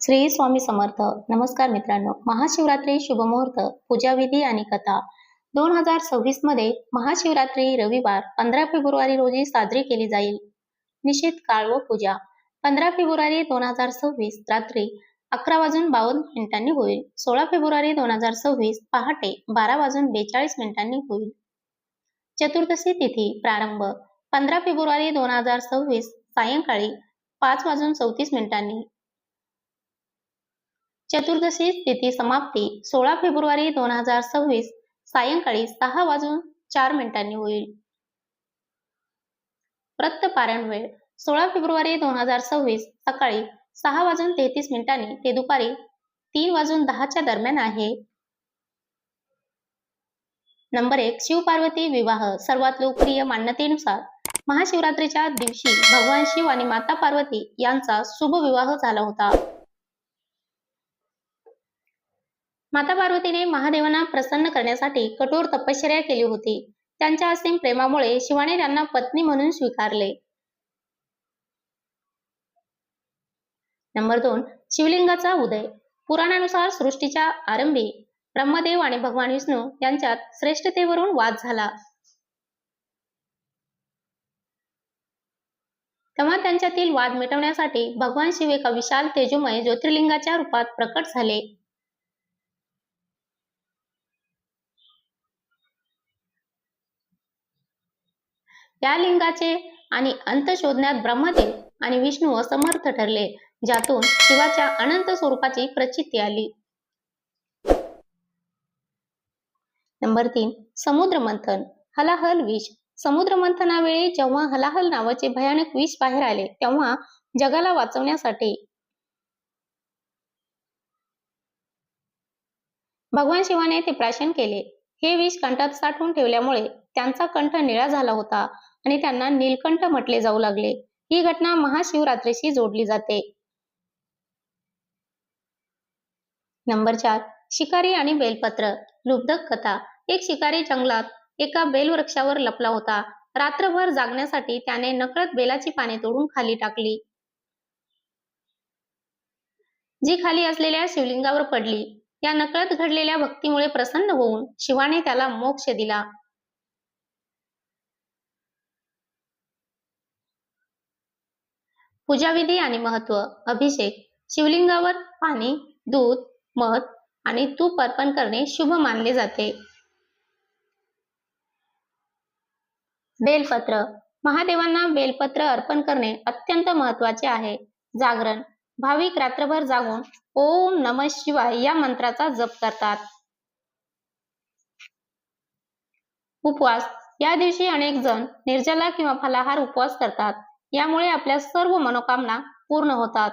श्री स्वामी समर्थ. नमस्कार मित्रांनो. महाशिवरात्री शुभमुहूर्त पूजाविधी आणि कथा. दोन हजार सव्वीसमध्ये महाशिवरात्री रविवार पंधरा फेब्रुवारी रोजी साजरी केली जाईल. निश्चित काळ व पूजा. पंधरा फेब्रुवारी दोन हजार सव्वीस रात्री अकरा वाजून बावन्न मिनिटांनी होईल. सोळा फेब्रुवारी दोन हजार सव्वीस पहाटे बारा वाजून बेचाळीस मिनिटांनी होईल. चतुर्दशी तिथी प्रारंभ. पंधरा फेब्रुवारी दोन हजार सव्वीस सायंकाळी पाच वाजून चौतीस मिनिटांनी. चतुर्दशी तिथी समाप्ती सोळा फेब्रुवारी दोन हजार सव्वीस सायंकाळी सहा वाजून चार मिनिटांनी होईल. प्रत्यपारण वेळ. सोळा फेब्रुवारी दोन हजार सव्वीस सकाळी सहा वाजून तेहतीस मिनिटांनी ते दुपारी तीन वाजून दहाच्या दरम्यान आहे. नंबर एक. शिवपार्वती विवाह. सर्वात लोकप्रिय मान्यतेनुसार महाशिवरात्रीच्या दिवशी भगवान शिव आणि माता पार्वती यांचा शुभ विवाह झाला होता. माता पार्वतीने महादेवांना प्रसन्न करण्यासाठी कठोर तपश्चर्या केली होती. त्यांच्या असीम प्रेमामुळे शिवाने त्यांना पत्नी म्हणून स्वीकारले. नंबर दोन शिवलिंगाचा उदय. पुराणानुसार सृष्टीच्या आरंभी ब्रह्मदेव आणि भगवान विष्णू यांच्यात श्रेष्ठतेवरून वाद झाला. तेव्हा त्यांच्यातील वाद मिटवण्यासाठी भगवान शिव एका विशाल तेजोमय ज्योतिर्लिंगाच्या रूपात प्रकट झाले. या लिंगाचे आणि अंत शोधण्यात ब्रह्मदेव आणि विष्णू असमर्थ ठरले ज्यातून शिवाच्या अनंत स्वरूपाची प्रचिती आली. नंबर तीन समुद्र मंथन हलाहल विष. समुद्र मंथनावेळी जेव्हा हलाहल नावाचे भयानक विष बाहेर आले तेव्हा जगाला वाचवण्यासाठी भगवान शिवाने ते प्राशन केले. हे विष कंठात साठवून ठेवल्यामुळे त्यांचा कंठ निळा झाला होता. आणि त्यांना नीलकंठ म्हटले जाऊ लागले. ही घटना महाशिवरात्रीशी जोडली जाते. नंबर चार शिकारी आणि बेलपत्र लुब्धक कथा. एक शिकारी जंगलात एका बेलवृक्षावर लपला होता. रात्रभर जागण्यासाठी त्याने नकळत बेलाची पाने तोडून खाली टाकली. जी खाली असलेल्या शिवलिंगावर पडली. या नकळत घडलेल्या भक्तीमुळे प्रसन्न होऊन शिवाने त्याला मोक्ष दिला. पूजाविधी आणि महत्त्व अभिषेक शिवलिंगावर पाणी दूध मध आणि तूप अर्पण करणे शुभ मानले जाते. बेलपत्र. महादेवांना बेलपत्र अर्पण करणे अत्यंत महत्त्वाचे आहे. जागरण. भाविक रात्रभर जागून ओम नम शिवाय या मंत्राचा जप करतात. उपवास. या दिवशी अनेक जण निर्जला किंवा फलाहार उपवास करतात. यामुळे आपल्या सर्व मनोकामना पूर्ण होतात.